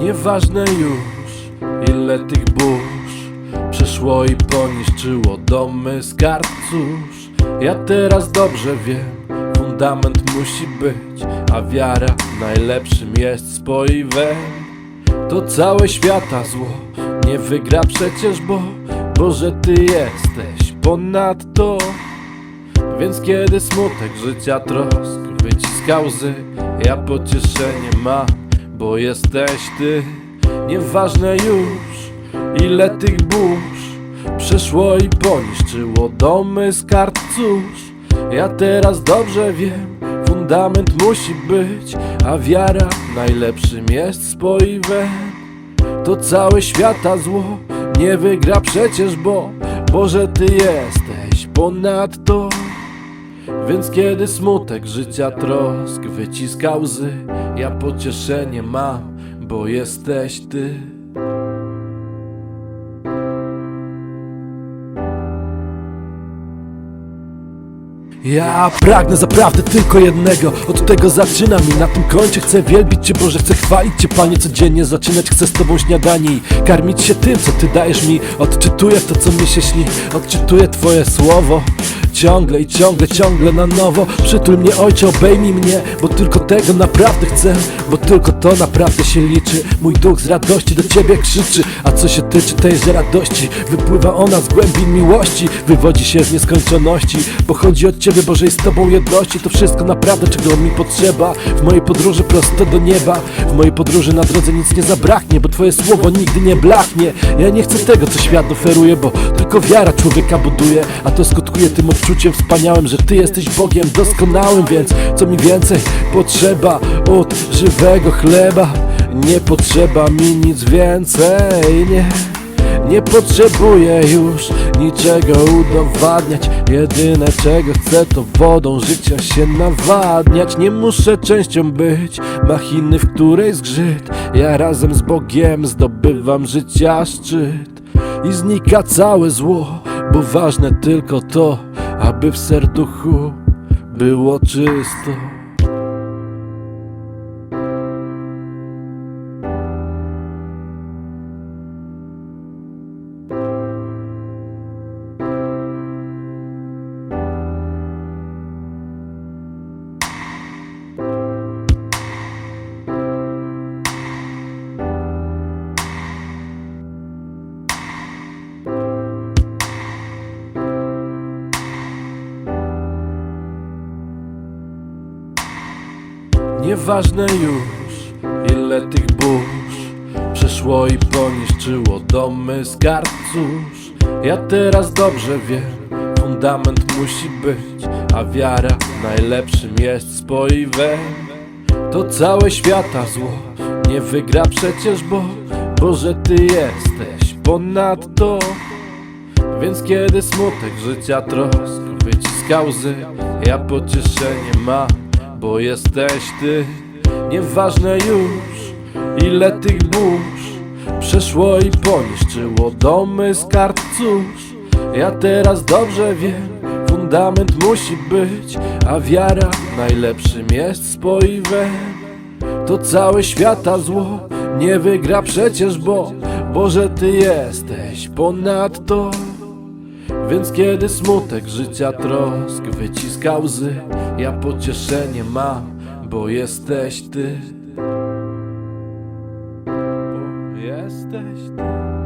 Nieważne już ile tych burz Przeszło i poniszczyło domy z kart cóż. Ja teraz dobrze wiem Fundament musi być A wiara najlepszym jest spoiwem To całe świata zło Nie wygra przecież, bo Boże Ty jesteś ponad to Więc kiedy smutek życia trosk Wyciska łzy Ja pocieszenie mam Bo jesteś Ty. Nieważne już Ile tych burz Przeszło i poniszczyło domy z kart cóż. Ja teraz dobrze wiem Fundament musi być A wiara najlepszym jest spoiwem To całe świata zło Nie wygra przecież, bo Boże Ty jesteś ponad to. Więc kiedy smutek życia trosk wyciska łzy Ja pocieszenie mam, bo jesteś Ty. Ja pragnę zaprawdę tylko jednego. Od tego zaczynam i na tym kończę Chcę wielbić Cię Boże, chcę chwalić Cię Panie Codziennie zaczynać chcę z Tobą śniadanie I karmić się tym, co Ty dajesz mi. Odczytuję to, co mi się śni. Odczytuję Twoje słowo Ciągle i ciągle, ciągle na nowo. Przytul mnie Ojcze, obejmij mnie Bo tylko tego naprawdę chcę Bo tylko to naprawdę się liczy. Mój duch z radości do Ciebie krzyczy A co się tyczy tejże radości. Wypływa ona z głębi miłości Wywodzi się z nieskończoności. Pochodzi od Ciebie Boże i z Tobą jedności. To wszystko naprawdę czego mi potrzeba. W mojej podróży prosto do nieba W mojej podróży na drodze nic nie zabraknie Bo Twoje słowo nigdy nie blachnie Ja nie chcę tego co świat oferuje Bo tylko wiara człowieka buduje A to skutkuje tym odczuciem wspaniałym Że Ty jesteś Bogiem doskonałym Więc co mi więcej potrzeba Od żywego chleba. Nie potrzeba mi nic więcej Nie nie potrzebuję już niczego udowadniać. Jedyne czego chcę to wodą życia się nawadniać. Nie muszę częścią być machiny, w której zgrzyt. Ja razem z Bogiem zdobywam życia szczyt I znika całe zło, bo ważne tylko to Aby w serduchu było czysto Nieważne już ile tych burz Przeszło i poniszczyło domy z kart cóż Ja teraz dobrze wiem Fundament musi być A wiara najlepszym jest spoiwem To całe świata zło Nie wygra przecież, bo Boże Ty jesteś ponad to więc kiedy smutek życia trosk wyciska łzy Ja pocieszenie mam, bo jesteś Ty. Nieważne już ile tych burz Przeszło i poniszczyło domy z kart cóż. Ja teraz dobrze wiem Fundament musi być A wiara najlepszym jest spoiwem. To całe świata zło nie wygra przecież, bo Boże Ty jesteś ponad to. Więc kiedy smutek życia trosk wyciska łzy Ja pocieszenie mam, bo jesteś Ty. Bo jesteś Ty